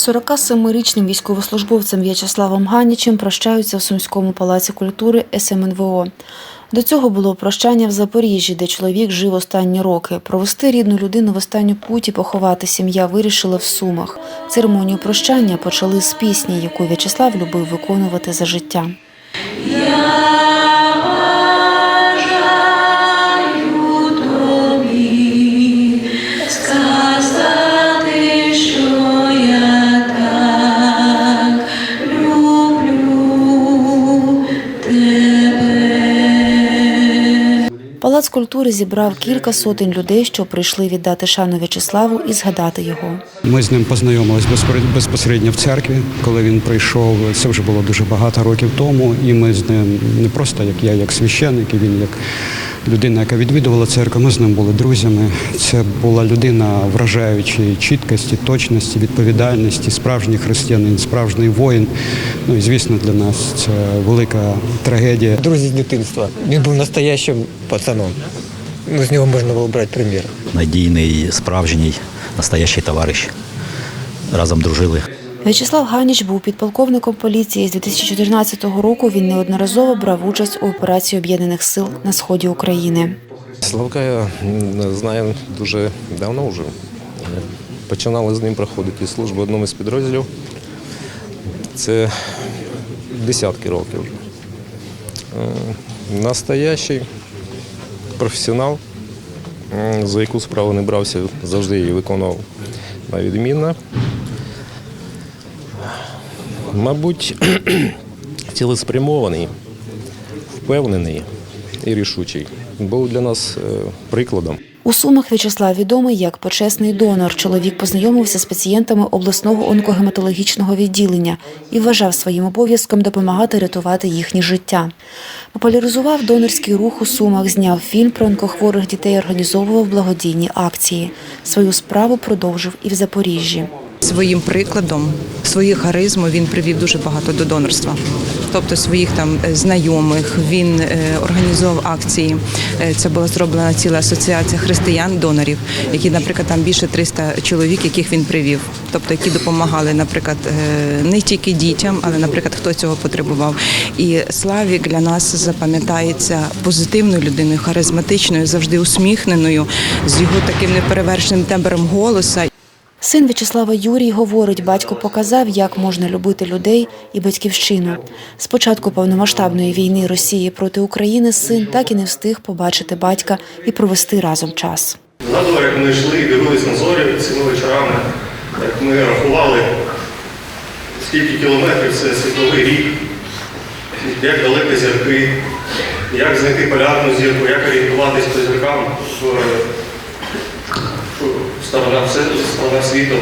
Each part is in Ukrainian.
З 47-річним військовослужбовцем В'ячеславом Ганічем прощаються в Сумському палаці культури СМНВО. До цього було прощання в Запоріжжі, де чоловік жив останні роки. Провести рідну людину в останню путь і поховати сім'я вирішили в Сумах. Церемонію прощання почали з пісні, яку В'ячеслав любив виконувати за життя. Сказати, Палац культури зібрав кілька сотень людей, що прийшли віддати шану В'ячеславу і згадати його. Ми з ним познайомились безпосередньо- в церкві, коли він прийшов. Це вже було дуже багато років тому. І ми з ним не просто як я, як священник, і він як людина, яка відвідувала церкву. Ми з ним були друзями. Це була людина вражаючої чіткості, точності, відповідальності, справжній християнин, справжній воїн. Ну і звісно, для нас це велика трагедія. Друзі з дитинства. Він був настоящим пацаном. Ну, з нього можна було брати примір. надійний, справжній, настоящий товариш. Разом дружили. В'ячеслав Ганіч був підполковником поліції. З 2014 року він неодноразово брав участь у операції Об'єднаних сил на сході України. Славка я знаю дуже давно вже. Починали з ним проходити службу в одному з підрозділів. Це десятки років. Е, Настоящий професіонал, за яку справу не брався, завжди її виконував на відмінно. Мабуть, цілеспрямований, впевнений і рішучий. Був для нас е, прикладом. У Сумах В'ячеслав відомий як почесний донор. Чоловік познайомився з пацієнтами обласного онкогематологічного відділення і вважав своїм обов'язком допомагати рятувати їхнє життя. Популяризував донорський рух у Сумах, зняв фільм про онкохворих дітей, організовував благодійні акції. Свою справу продовжив і в Запоріжжі. Своїм прикладом, своєю харизмою він привів дуже багато до донорства. Тобто своїх там е, знайомих він е, організував акції. Е, Це була зроблена ціла асоціація християн-донорів, які, наприклад, там більше 300 чоловік, яких він привів. Тобто, які допомагали, наприклад, не тільки дітям, але, наприклад, хто цього потребував. І Славік для нас запам'ятається позитивною людиною, харизматичною, завжди усміхненою, з його таким неперевершеним тембром голоса. Син В'ячеслава Юрій говорить, батько показав, як можна любити людей і батьківщину. З початку повномасштабної війни Росії проти України син так і не встиг побачити батька і провести разом час. Згадував, як ми йшли і дивились на зорі цими вечорами, як ми рахували, скільки кілометрів це світловий рік, як далеко зірки, як знайти полярну зірку, як орієнтуватись по зіркам сторона, світу.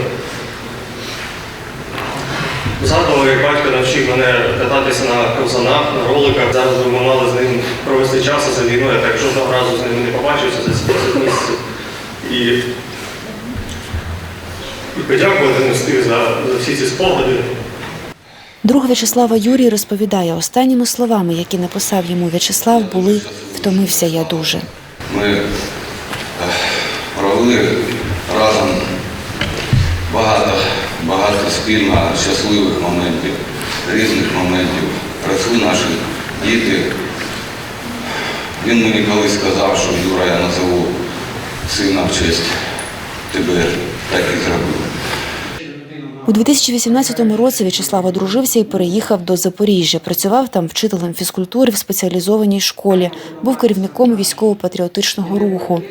Згадував, як батько навчив мене кататися на ковзанах, на роликах. Зараз би ми мали з ним провести час за війною, я так жодного разу з ним не побачився за ці 10 місяців. І, і подякувати не встиг за, за всі ці спогади. Друг В'ячеслава Юрій розповідає, останніми словами, які написав йому В'ячеслав, були Втомився я дуже. Ми е, провели багато, багато спільно щасливих моментів, різних моментів. Росли наші діти. Він мені колись сказав, що Юра, я назову сина в честь тебе, так і зробив. У 2018 році В'ячеслав одружився і переїхав до Запоріжжя. Працював там вчителем фізкультури в спеціалізованій школі. Був керівником військово-патріотичного руху.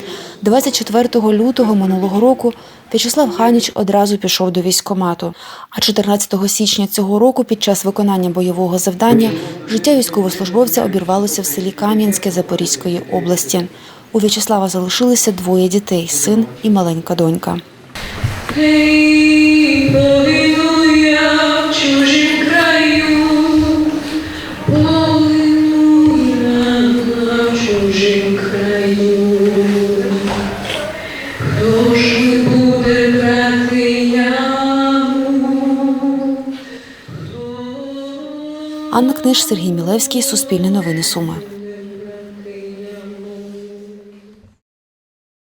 24 лютого минулого року В'ячеслав Ханіч одразу пішов до військкомату. А 14 січня цього року, під час виконання бойового завдання, життя військовослужбовця обірвалося в селі Кам'янське Запорізької області. У В'ячеслава залишилися двоє дітей син і маленька донька. Анна Книж, Сергій Мілевський, Суспільне новини Суми.